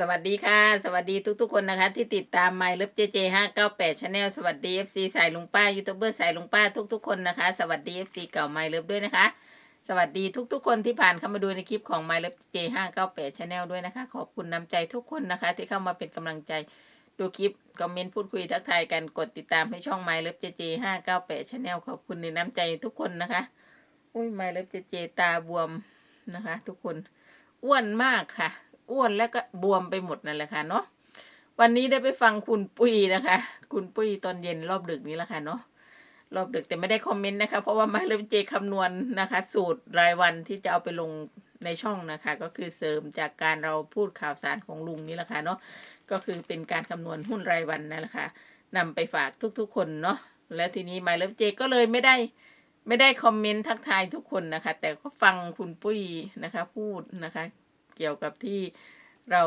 สวัสดีค่ะ สวัสดีทุกๆคนนะคะ ที่ติดตาม My Love JJ 598 Channel สวัสดี FC สายลุงป้ายูทูบเบอร์สายลุงป้าทุกๆคนนะคะ สวัสดี FC เก่า My Love ด้วยนะคะ สวัสดีทุกๆคนที่ผ่านเข้ามาดูในคลิปของ My Love JJ 598 Channel ด้วยนะคะ ขอบคุณน้ำใจทุกคนนะคะ ที่เข้ามาเป็นกำลังใจดูคลิปคอมเมนต์พูดคุยทักทายกันกดติดตามให้ช่อง My Love JJ 598 Channel ขอบคุณในน้ำใจทุกคนนะคะอุ้ย My Love JJ ตาบวมนะคะ ทุกคนอ้วนมากค่ะ อ้วนแล้วก็บวมไปหมดนั่นแหละค่ะเนาะวันนี้ได้ไปฟังคุณปุ้ยนะคะ คุณปุ้ยตอนเย็นรอบดึกนี้แหละค่ะเนาะรอบดึกแต่ไม่ได้คอมเมนต์นะคะ เพราะว่ามาเริ่มเจคำนวณนะคะ สูตรรายวันที่จะเอาไปลงในช่องนะคะ ก็คือเสริมจากการเราพูดข่าวสารของลุงนี่แหละค่ะเนาะก็คือเป็นการคำนวณหุ้นรายวันนั่นแหละค่ะนำไปฝากทุกๆ คนเนาะแล้วทีนี้มาเริ่มเจก็เลยไม่ได้ไม่ได้คอมเมนต์ทักทายทุกคนนะคะ แต่ก็ฟังคุณปุ้ยนะคะ พูดนะคะ เกี่ยวกับที่เรา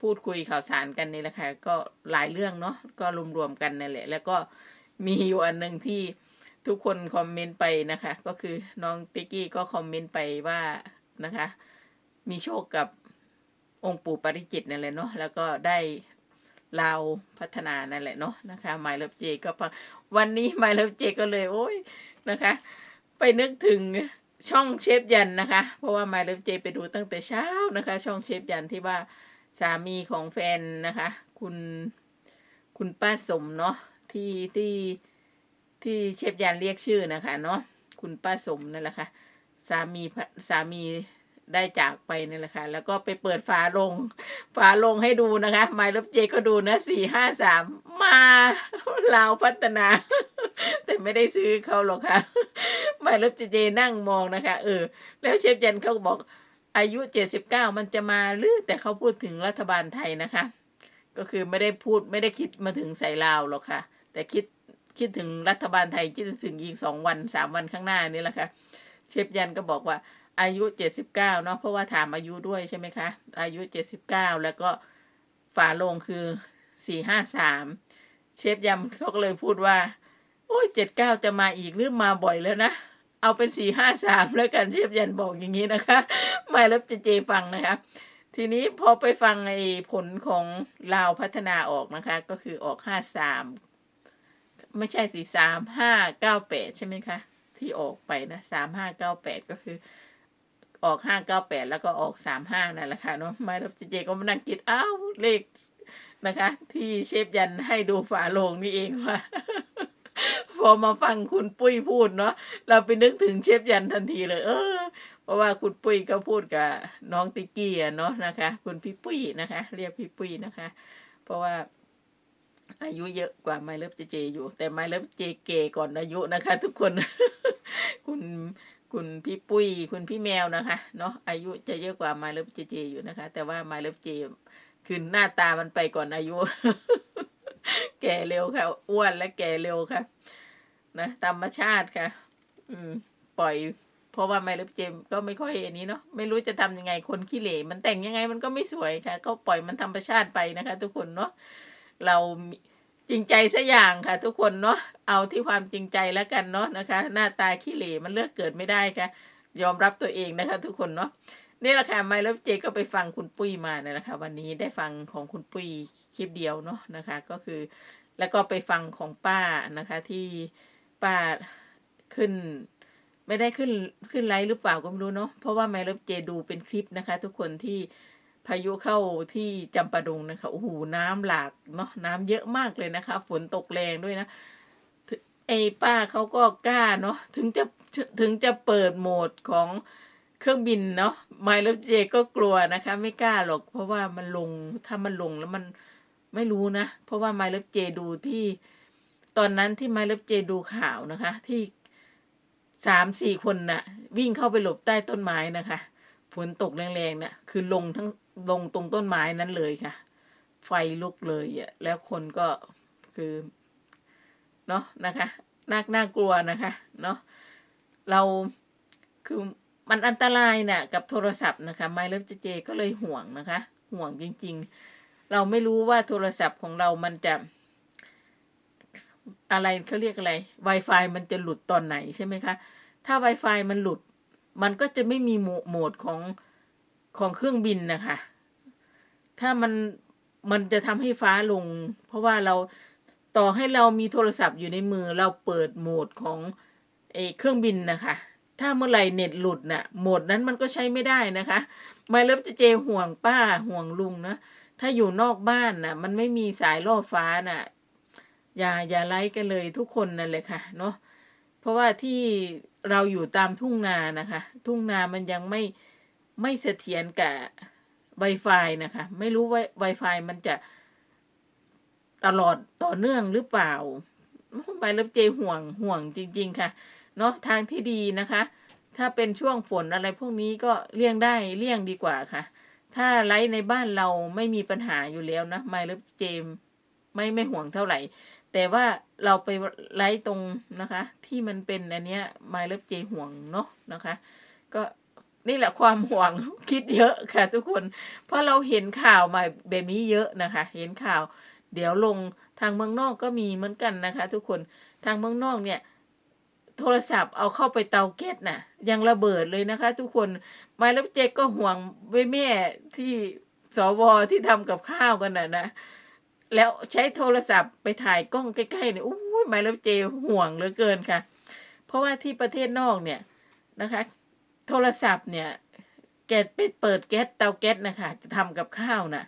พูดคุยข่าวสารกันนี่แหละค่ะก็หลายเรื่องเนาะก็รวมๆกันนั่นแหละ แล้วก็มีอยู่อันหนึ่งที่ทุกคนคอมเมนต์ไปนะคะ ก็คือน้องติ๊กกี้ก็คอมเมนต์ไปว่านะคะ มีโชคกับองค์ปู่ปริจิตนั่นแหละเนาะแล้วก็ได้ลาวพัฒนานั่นแหละเนาะนะคะไมล์เลิฟเจก็วันนี้ไมล์เลิฟเจก็เลยโอ้ยนะคะ ไปนึกถึง ช่องเชฟยันนะคะ เพราะว่ามาเลิฟเจไปดูตั้งแต่เช้านะคะ ช่องเชฟยันที่ว่าสามีของแฟนนะคะ คุณคุณป้าสมเนาะที่ที่ที่เชฟยันเรียกชื่อนะคะเนาะคุณป้าสมนั่นแหละค่ะสามีสามี ได้จากไปนี่แหละค่ะ แล้วก็ไปเปิดฝาลง ฝาลงให้ดูนะคะไมล์ลบเจก็ดูนะสี่ห้าสามมาลาวพัฒนา แต่ไม่ได้ซื้อเขาหรอกค่ะไมล์ลบเจนั่งมองนะคะ เออ แล้วเชฟยันเขาบอกอายุเจ็ดสิบเก้ามันจะมาหรือแต่เขาพูดถึงรัฐบาลไทยนะคะ ก็คือไม่ได้พูดไม่ได้คิดมาถึงใส่ลาวหรอกค่ะ แต่คิดคิดถึงรัฐบาลไทยคิดถึงอีกสองวันสามวันข้างหน้านี่แหละค่ะเชฟยันก็บอกว่า อายุเจ็ดสิบเก้าเนาะเพราะว่าถามอายุด้วยใช่ไหมคะ อายุเจ็ดสิบเก้าแล้วก็ฝาลงคือสี่ห้าสามเชฟยำเขาก็เลยพูดว่า โอ้ยเจ็ดเก้าจะมาอีกหรือมาบ่อยแล้วนะ เอาเป็นสี่ห้าสามแล้วกันเชฟยันบอกอย่างนี้นะคะไม่รับเจเจฟังนะคะทีนี้พอไปฟังไอ้ผลของลาวพัฒนาออกนะคะ ก็คือออกห้าสามไม่ใช่สี่สามห้าเก้าแปดใช่ไหมคะ ที่ออกไปนะสามห้าเก้าแปดก็คือ ออกห้าเก้าแปดแล้วก็ออกสามห้านั่นแหละค่ะเนาะไม่รับเจเจก็มานั่งคิดอ้าวเลขนะคะ ที่เชฟยันให้ดูฝาโลงนี่เองว่าพอมาฟังคุณปุ้ยพูดเนาะเราไปนึกถึงเชฟยันทันทีเลย เออ เพราะว่าคุณปุ้ยก็พูดกับน้องติ๊กกี้อะเนาะนะคะ คุณพี่ปุ้ยนะคะ เรียกพี่ปุ้ยนะคะ เพราะว่าอายุเยอะกว่าไมเลิฟเจเจอยู่ แต่ไมเลิฟเจเกก่อนอายุนะคะ ทุกคน คุณ คุณพี่ปุ้ยคุณพี่แมวนะคะเนาะอายุจะเยอะกว่าไมเลิฟเจเจอยู่นะคะ แต่ว่าไมเลิฟเจคือหน้าตามันไปก่อนอายุ แก่เร็วค่ะ อ้วนและแก่เร็วค่ะ นะธรรมชาติค่ะ อืม ปล่อย เพราะว่าไมเลิฟเจมก็ไม่ค่อยเอันนี้เนาะไม่รู้จะทำยังไงคนขี้เหร่มันแต่งยังไงมันก็ไม่สวยค่ะ ก็ปล่อยมันธรรมชาติไปนะคะ ทุกคนเนาะเรา จริงใจสัอย่างค่ะ ทุกคนเนาะเอาที่ความจริงใจแล้วกันเนาะนะคะ หน้าตาขี้เหร่มันเลือกเกิดไม่ได้ค่ะ ยอมรับตัวเองนะคะ ทุกคนเนาะนี่แหละค่ะไมเลิฟเจก็ไปฟังคุณปุ้ยมาเนี่ยแหละค่ะวันนี้ได้ฟังของคุณปุ้ยคลิปเดียวเนาะนะคะ ก็คือแล้วก็ไปฟังของป้านะคะ ที่ป้าขึ้น ไม่ได้ขึ้นขึ้นไลฟ์หรือเปล่าก็ไม่รู้เนาะเพราะว่าไมเลิฟเจดูเป็นคลิปนะคะ ทุกคนที่ พายุเข้าที่จำปาดงนะคะโอ้โหน้ำหลากเนาะน้ำเยอะมากเลยนะคะ ฝนตกแรงด้วยนะไอ้ป้าเขาก็กล้าเนาะถึงจะถึงจะเปิดโหมดของเครื่องบินเนาะไมล์รถเจก็กลัวนะคะ ไม่กล้าหรอก เพราะว่ามันลงถ้ามันลงแล้วมันไม่รู้นะ เพราะว่าไมล์รถเจดูที่ตอนนั้นที่ไมล์รถเจดูข่าวนะคะ ที่สามสี่คนน่ะ วิ่งเข้าไปหลบใต้ต้นไม้นะคะ ฝนตกแรงๆเนี่ยคือลงทั้งลงตรงต้นไม้นั้นเลยค่ะ ไฟลุกเลยอะแล้วคนก็คือเนาะนะคะน่าน่ากลัวนะคะเนาะเราคือมันอันตรายน่ะกับโทรศัพท์นะคะไมล์เลิฟเจก็เลยห่วงนะคะ ห่วงจริง ๆ เราไม่รู้ว่าโทรศัพท์ของเรามันจะ อะไรเขาเรียกอะไร Wi-Fi มันจะหลุดตอนไหนใช่ไหมคะ ถ้า Wi-Fi มันหลุด มันก็จะไม่มีโหมหมดของของเครื่องบินนะคะ ถ้ามันมันจะทำให้ฟ้าลง เพราะว่าเราต่อให้เรามีโทรศัพท์อยู่ในมือเราเปิดโหมดของเอเครื่องบินนะคะ ถ้าเมื่อไหร่เน็ตหลุดน่ะโหมดนั้นมันก็ใช้ไม่ได้นะคะไม่เริ่มจะเจห่วงป้าห่วงลุงนะถ้าอยู่นอกบ้านน่ะ มันไม่มีสายล่อฟ้าน่ะอย่าอย่าไลค์กันเลยทุกคนนั่นเลยค่ะเนาะเพราะว่าที่ เราอยู่ตามทุ่งนานะคะ ทุ่งนามันยังไม่ไม่เสถียรกับ Wi-Fi นะคะ ไม่รู้ว่า Wi-Fi มันจะตลอดต่อเนื่องหรือเปล่าไปแล้วเจห่วงห่วงจริง ๆ ค่ะ เนาะทางที่ดีนะคะ ถ้าเป็นช่วงฝนอะไรพวกนี้ก็เลี่ยงได้เลี่ยงดีกว่าค่ะ ถ้าไลฟ์ในบ้านเราไม่มีปัญหาอยู่แล้วนะไมล์เจมไม่ไม่ห่วงเท่าไหร่ แต่ว่าเราไปไลฟ์ตรงนะคะ ที่มันเป็นอันเนี้ยไมล์เจห่วงเนาะนะคะ ก็นี่แหละความห่วงคิดเยอะค่ะ ทุกคน เพราะเราเห็นข่าวมาแบบนี้เยอะนะคะ เห็นข่าว เดี๋ยวลงทางเมืองนอกก็มีเหมือนกันนะคะ ทุกคนทางเมืองนอกเนี่ย โทรศัพท์เอาเข้าไปเตาแก๊สน่ะ ยังระเบิดเลยนะคะ ทุกคนไมาแล้วเจก็ห่วงไว้แม่ที่สวที่ทำกับข้าวกันน่ะนะ แล้วใช้โทรศัพท์ไปถ่ายกล้องใกล้ๆเนี่ยอู้ยไมาแล้วเจห่วงเหลือเกินค่ะ เพราะว่าที่ประเทศนอกเนี่ยนะคะ โทรศัพท์เนี่ย แกไปเปิดแก๊สเตาแก๊สนะคะจะทำกับข้าวน่ะ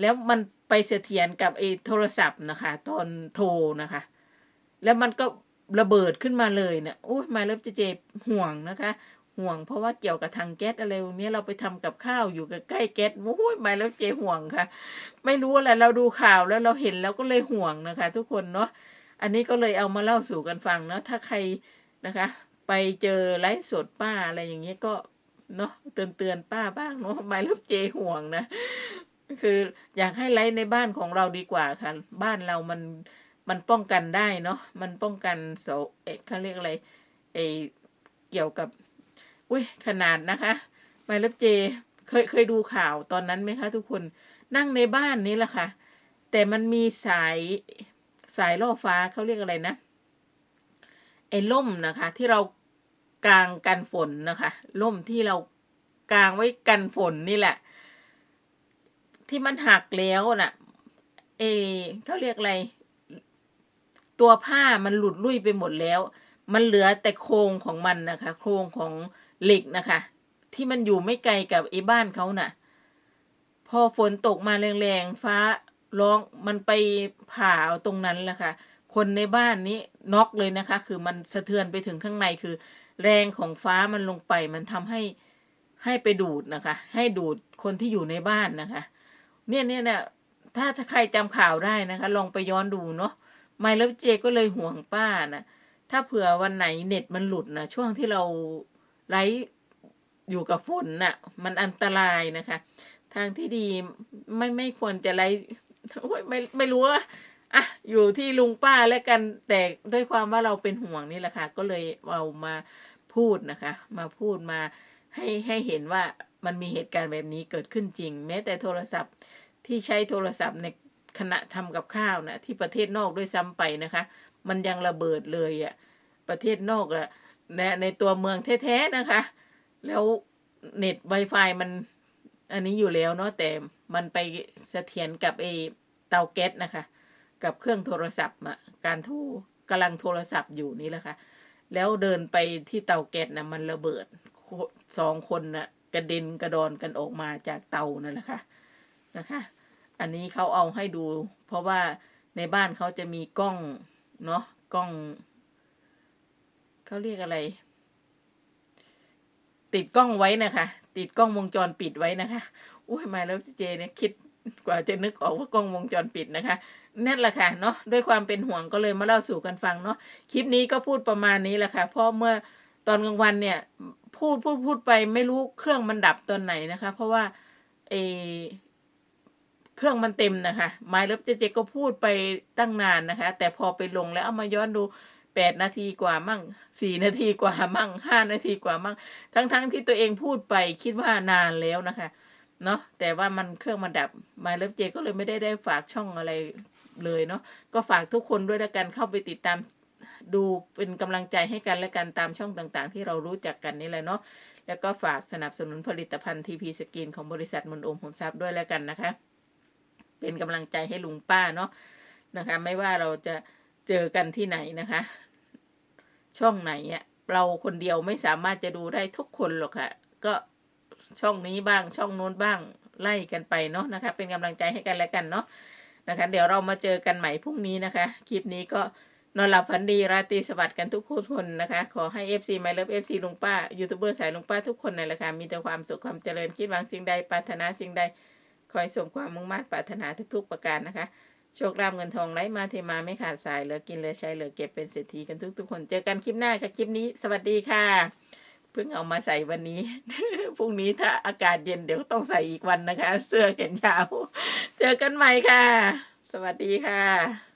แล้วมันไปเสถียรกับไอ้โทรศัพท์นะคะ ตอนโทรนะคะ แล้วมันก็ระเบิดขึ้นมาเลยเนะี่ยโอ้ยมาเริ่มจเจห่วงนะคะ ห่วง เพราะว่าเกี่ยวกับทางแก๊สอะไรเนี้เราไปทำกับข้าวอยู่กับใกล้แก๊สโอ้ยมาแล้วเจห่วงค่ะ ไม่รู้อะไรเราดูข่าวแล้วเราเห็นแล้วก็เลยห่วงนะคะ ทุกคนเนาะอันนี้ก็เลยเอามาเล่าสู่กันฟังเนาะถ้าใครนะคะ ไปเจอไลฟ์สดป้าอะไรอย่างเงี้ยก็เนาะเตือนเตือนป้าบ้างเนาะมาแล้วเจห่วงนะคืออยากให้ไลฟ์ในบ้านของเราดีกว่าค่ะ บ้านเรามันมันป้องกันได้เนาะมันป้องกันโสเอ๊ะเขาเรียกอะไรเอเกี่ยวกับ อุ้ยขนาดนะคะไมลับเจ เคยเคยดูข่าวตอนนั้นไหมคะ ทุกคนนั่งในบ้านนี้แหละค่ะ แต่มันมีสายสายล่อฟ้าเขาเรียกอะไรนะไอ้ล่มนะคะ ที่เรากางกันฝนนะคะล่มที่เรากางไว้กันฝนนี่แหละ ที่มันหักแล้วน่ะ เอเขาเรียกอะไร ตัวผ้ามันหลุดลุ่ยไปหมดแล้ว มันเหลือแต่โครงของมันนะคะ โครงของ เหล็กนะคะ ที่มันอยู่ไม่ไกลกับไอ้บ้านเขาน่ะ พอฝนตกมาแรงๆฟ้าร้องมันไปผ่าเอาตรงนั้นแหละค่ะ คนในบ้านนี้น็อกเลยนะคะ คือมันสะเทือนไปถึงข้างในคือ แรงของฟ้ามันลงไป มันทำให้ให้ไปดูดนะคะ ให้ดูดคนที่อยู่ในบ้านนะคะ เนี่ยเนี่ยเนี่ยถ้าถ้าใครจำข่าวได้นะคะ ลองไปย้อนดูเนาะไมล์แล้วเจก็เลยห่วงป้านะถ้าเผื่อวันไหนเน็ตมันหลุดนะช่วงที่เรา ไลฟ์อยู่กับฝนน่ะ มันอันตรายนะคะ ทางที่ดีไม่ไม่ควรจะไลฟ์โอ้ยไม่ไม่รู้ว่าอะอยู่ที่ลุงป้าแล้วกันแต่ด้วยความว่าเราเป็นห่วงนี่แหละค่ะ ก็เลยเอามาพูดนะคะ มาพูดมาให้ให้เห็นว่ามันมีเหตุการณ์แบบนี้เกิดขึ้นจริง แม้แต่โทรศัพท์ที่ใช้โทรศัพท์ในขณะทำกับข้าวนะที่ประเทศนอกด้วยซ้ำไปนะคะ มันยังระเบิดเลยอะ่ะประเทศนอกอะ ในในตัวเมืองแท้ๆนะคะ แล้วเน็ต Wi-Fi มันอันนี้อยู่แล้วเนาะแต่มันไปเสถียรกับไอเตาแก๊สนะคะ กับเครื่องโทรศัพท์อะการโทรกำลังโทรศัพท์อยู่นี่แหละค่ะ แล้วเดินไปที่เตาแก๊สนะมันระเบิดสองคนนะ่ะกระเด็นกระดอนกันออกมาจากเตานั่นแหละค่ะนะคะ อันนี้เขาเอาให้ดู เพราะว่าในบ้านเขาจะมีกล้องเนาะกล้อง เขาเรียกอะไร ติดกล้องไว้นะคะ ติดกล้องวงจรปิดไว้นะคะอุ้ยมาแล้วเจเนี่ยคิดกว่าจะนึกออกว่ากล้องวงจรปิดนะคะนั่นแหละค่ะเนาะด้วยความเป็นห่วงก็เลยมาเล่าสู่กันฟังเนาะคลิปนี้ก็พูดประมาณนี้แหละค่ะเพราะเมื่อตอนกลางวันเนี่ย พูดพูดพูดไปไม่รู้เครื่องมันดับตอนไหนนะคะ เพราะว่าเอเครื่องมันเต็มนะคะไมล์เลิฟเจเจก็พูดไปตั้งนานนะคะ แต่พอไปลงแล้วเอามาย้อนดู แปดนาทีกว่ามั่งสี่นาทีกว่ามั่งห้านาทีกว่ามั่งทั้งๆทที่ตัวเองพูดไปคิดว่านานแล้วนะคะ เนาะแต่ว่ามันเครื่องมันดับมาเลิฟเจก็เลยไม่ได้ได้ฝากช่องอะไรเลยเนาะก็ฝากทุกคนด้วยแล้วกันเข้าไปติดตามดูเป็นกำลังใจให้กันและกันตามช่องต่างๆ ที่เรารู้จักกันนี่แหละเนาะแล้วก็ฝากสนับสนุนผลิตภัณฑ์ทีพีสกินของบริษัทมนโอมผมทรัพย์ด้วยแล้วกันนะคะ เป็นกำลังใจให้ลุงป้าเนาะนะคะ ไม่ว่าเราจะ เจอกันที่ไหนนะคะ ช่องไหนอะเราคนเดียวไม่สามารถจะดูได้ทุกคนหรอกค่ะ ก็ช่องนี้บ้างช่องโน้นบ้างไล่กันไปเนาะนะคะ เป็นกำลังใจให้กันและกันเนาะนะคะ เดี๋ยวเรามาเจอกันใหม่พรุ่งนี้นะคะ คลิปนี้ก็นอนหลับฝันดี ราตรีสวัสดิ์กันทุกคนนะคะ ขอให้ FC ไมเลิฟ FC ลุงป้า ยูทูบเบอร์สายลุงป้าทุกคนนั่นแหละค่ะมีแต่ความสุขความเจริญคิดหวังสิ่งใดปรารถนาสิ่งใดขอให้สมความมุ่งมั่นปรารถนาทุกๆประการนะคะ โชคลาภเงินทองไหลมาเทมาไม่ขาดสายเหลือกินเหลือใช้เหลือเก็บเป็นเศรษฐีกันทุกๆคน เจอกันคลิปหน้าค่ะคลิปนี้ สวัสดีค่ะ เพิ่งเอามาใส่วันนี้ พรุ่งนี้ถ้าอากาศเย็นเดี๋ยวต้องใส่อีกวันนะคะ เสื้อแขนยาว เจอกันใหม่ค่ะ สวัสดีค่ะ